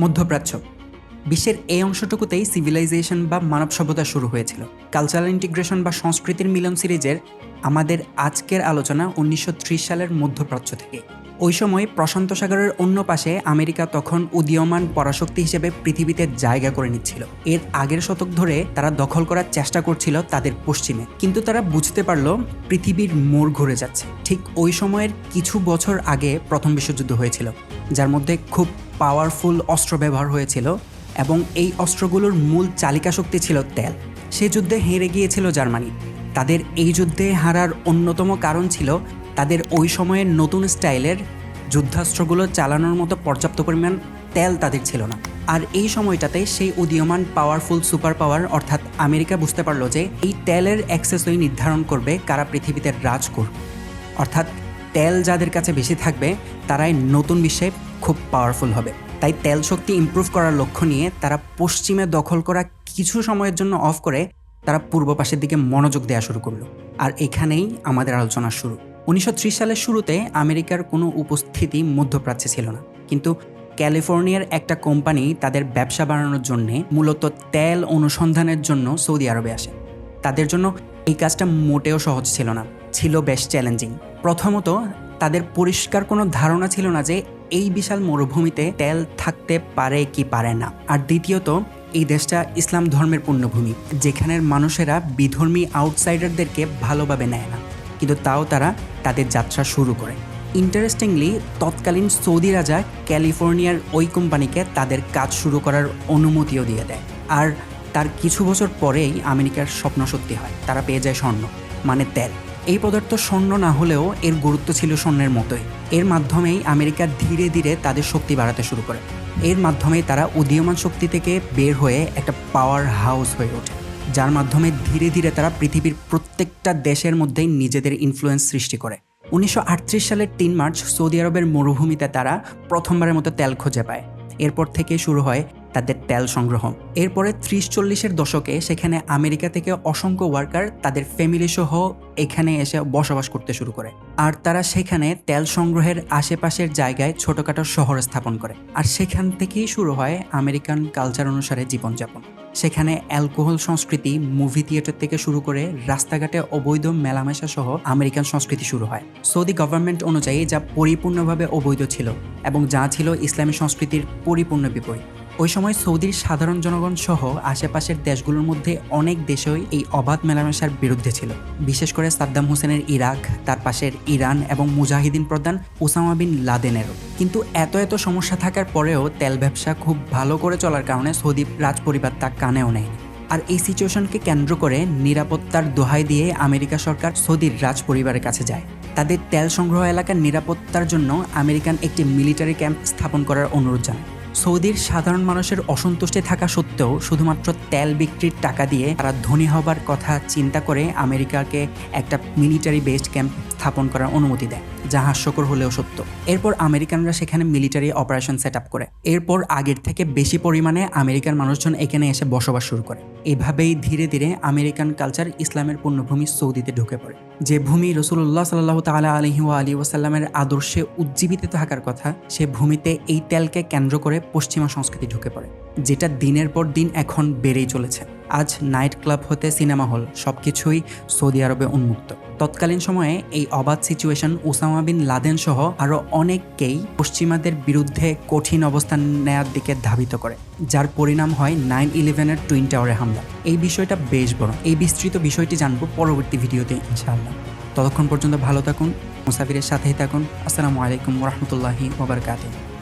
মধ্যপ্রাচ্য। বিশ্বের এই অংশটুকুতেই সিভিলাইজেশন বা মানব সভ্যতা শুরু হয়েছিল। কালচারাল ইন্টিগ্রেশন বা সংস্কৃতির মিলন সিরিজের আমাদের আজকের আলোচনা উনিশশো ত্রিশ সালের মধ্যপ্রাচ্য থেকে। ওই সময় প্রশান্ত সাগরের অন্য পাশে আমেরিকা তখন উদীয়মান পরাশক্তি হিসেবে পৃথিবীতে জায়গা করে নিচ্ছিল। এর আগের শতক ধরে তারা দখল করার চেষ্টা করছিল তাদের পশ্চিমে। কিন্তু তারা বুঝতে পারল পৃথিবীর মোড় ঘুরে যাচ্ছে। ঠিক ওই সময়ের কিছু বছর আগে প্রথম বিশ্বযুদ্ধ হয়েছিল, যার মধ্যে খুব পাওয়ারফুল অস্ত্র ব্যবহার হয়েছিল এবং এই অস্ত্রগুলোর মূল চালিকা শক্তি ছিল তেল। সে যুদ্ধে হেরে গিয়েছিল জার্মানি। তাদের এই যুদ্ধে হারার অন্যতম কারণ ছিল তাদের ওই সময়ের নতুন স্টাইলের যুদ্ধাস্ত্রগুলো চালানোর মতো পর্যাপ্ত পরিমাণ তেল তাদের ছিল না। আর এই সময়টাতে সেই উদীয়মান পাওয়ারফুল সুপার পাওয়ার অর্থাৎ আমেরিকা বুঝতে পারল যে এই তেলের অ্যাক্সেসই নির্ধারণ করবে কারা পৃথিবীতে রাজ করবে অর্থাৎ তেল যাদের কাছে বেশি থাকবে, তারাই নতুন বিশ্বে খুব পাওয়ারফুল হবে। তাই তেল শক্তি ইমপ্রুভ করার লক্ষ্য নিয়ে তারা পশ্চিমে দখল করা কিছু সময়ের জন্য অফ করে তারা পূর্ব পাশের দিকে মনোযোগ দেওয়া শুরু করল। আর এখানেই আমাদের আলোচনা শুরু। উনিশশো ত্রিশ সালের শুরুতে আমেরিকার কোনো উপস্থিতি মধ্যপ্রাচ্যে ছিল না। কিন্তু ক্যালিফোর্নিয়ার একটা কোম্পানি তাদের ব্যবসা বাড়ানোর জন্য মূলত তেল অনুসন্ধানের জন্য সৌদি আরবে আসে। তাদের জন্য এই কাজটা মোটেও সহজ ছিল না। ছিল বেশ চ্যালেঞ্জিং প্রথমত, তাদের পরিষ্কার কোনো ধারণা ছিল না যে এই বিশাল মরুভূমিতে তেল থাকতে পারে কি পারে না। আর দ্বিতীয়ত, এই দেশটা ইসলাম ধর্মের পুণ্যভূমি যেখানের মানুষেরা বিধর্মী আউটসাইডারদেরকে ভালোভাবে নেয় না। কিন্তু তাও তারা তাদের যাত্রা শুরু করে। ইন্টারেস্টিংলি তৎকালীন সৌদি রাজা ক্যালিফোর্নিয়ার ওই কোম্পানিকে তাদের কাজ শুরু করার অনুমতিও দিয়ে দেয়। আর তার কিছু বছর পরেই আমেরিকার স্বপ্ন সত্যি হয়। তারা পেয়ে যায় স্বর্ণ মানে তেল। এই পদার্থ স্বর্ণ না হলেও এর গুরুত্ব ছিল স্বর্ণের মতোই। এর মাধ্যমেই আমেরিকা ধীরে ধীরে তাদের শক্তি বাড়াতে শুরু করে। এর মাধ্যমেই তারা উদীয়মান শক্তি থেকে বের হয়ে একটা পাওয়ার হাউস হয়ে ওঠে। যার মাধ্যমে ধীরে ধীরে তারা পৃথিবীর প্রত্যেকটা দেশের মধ্যেই নিজেদের ইনফ্লুয়েন্স সৃষ্টি করে। উনিশশো আটত্রিশ সালের তিন মার্চ সৌদি আরবের মরুভূমিতে তারা প্রথমবারের মতো তেল খুঁজে পায়। এরপর থেকে শুরু হয় তাদের তেল সংগ্রহ। এরপরে ত্রিশ চল্লিশের দশকে সেখানে আমেরিকা থেকে অসংখ্য ওয়ার্কার তাদের ফ্যামিলি সহ এখানে এসে বসবাস করতে শুরু করে। আর তারা সেখানে তেল সংগ্রহের আশেপাশের জায়গায় ছোটখাটো শহর স্থাপন করে। আর সেখান থেকেই শুরু হয় আমেরিকান কালচার অনুসারে জীবনযাপন। সেখানে অ্যালকোহল সংস্কৃতি মুভি থিয়েটার থেকে শুরু করে রাস্তাঘাটে অবৈধ মেলামেশা সহ আমেরিকান সংস্কৃতি শুরু হয়। সৌদি গভর্নমেন্ট অনুযায়ী যা পরিপূর্ণভাবে অবৈধ ছিল এবং যা ছিল ইসলামী সংস্কৃতির পরিপূর্ণ বিপরীত। ওই সময় সৌদির সাধারণ জনগণ সহ আশেপাশের দেশগুলোর মধ্যে অনেক দেশই এই অবাধ মেলামেশার বিরুদ্ধে ছিল। বিশেষ করে সাদ্দাম হোসেনের ইরাক, তার পাশের ইরান এবং মুজাহিদিন প্রধান ওসামা বিন লাদেনেরও কিন্তু এত এত সমস্যা থাকার পরেও তেল ব্যবসা খুব ভালো করে চলার কারণে সৌদি রাজ পরিবার তা কানেও নেয়। আর এই সিচুয়েশনকে কেন্দ্র করে নিরাপত্তার দোহাই দিয়ে আমেরিকা সরকার সৌদির রাজ পরিবারের কাছে যায়। তাদের তেল সংগ্রহ এলাকার নিরাপত্তার জন্য আমেরিকান একটি মিলিটারি ক্যাম্প স্থাপন করার অনুরোধ জানায়। সৌদির সাধারণ মানুষের অসন্তুষ্টি থাকা সত্ত্বেও শুধুমাত্র তেল বিক্রির টাকা দিয়ে তারা ধনী হবার কথা চিন্তা করে আমেরিকাকে একটা মিলিটারি বেসড ক্যাম্প স্থাপন করার অনুমতি দেয়, যা হাস্যকর হলেও সত্য। এরপর আমেরিকানরা সেখানে মিলিটারি অপারেশন সেট আপ করে। এরপর আগের থেকে বেশি পরিমাণে আমেরিকার মানুষজন এখানে এসে বসবাস শুরু করে। এভাবেই ধীরে ধীরে আমেরিকান কালচার ইসলামের পূর্ণভূমি সৌদিতে ঢুকে পড়ে। যে ভূমি রসুল্লাহ সাল্লাহ তালা আলহি ও আলী ওয়াসাল্লামের আদর্শে উজ্জীবিত থাকার কথা, সে ভূমিতে এই তেলকে কেন্দ্র করে পশ্চিমা সংস্কৃতি ঢুকে পড়ে। যেটা দিনের পর দিন এখন বেড়েই চলেছে। আজ নাইট ক্লাব হতে সিনেমা হল, সবকিছুই সৌদি আরবে উন্মুক্ত। তৎকালীন সময়ে এই অবাধ সিচুয়েশন ওসামা বিন লাদেন সহ আরও অনেককেই পশ্চিমাদের বিরুদ্ধে কঠিন অবস্থান নেয়ার দিকে ধাবিত করে, যার পরিণাম হয় নাইন ইলেভেনের টুইন টাওয়ারে হামলা। এই বিষয়টা বেশ বড়। এই বিস্তৃত বিষয়টি জানব পরবর্তী ভিডিওতে, ইনশাআল্লাহ। ততক্ষণ পর্যন্ত ভালো থাকুন, মুসাফিরের সাথেই থাকুন। আসসালামু আলাইকুম রহমতুল্লাহি ওবরকাতুহ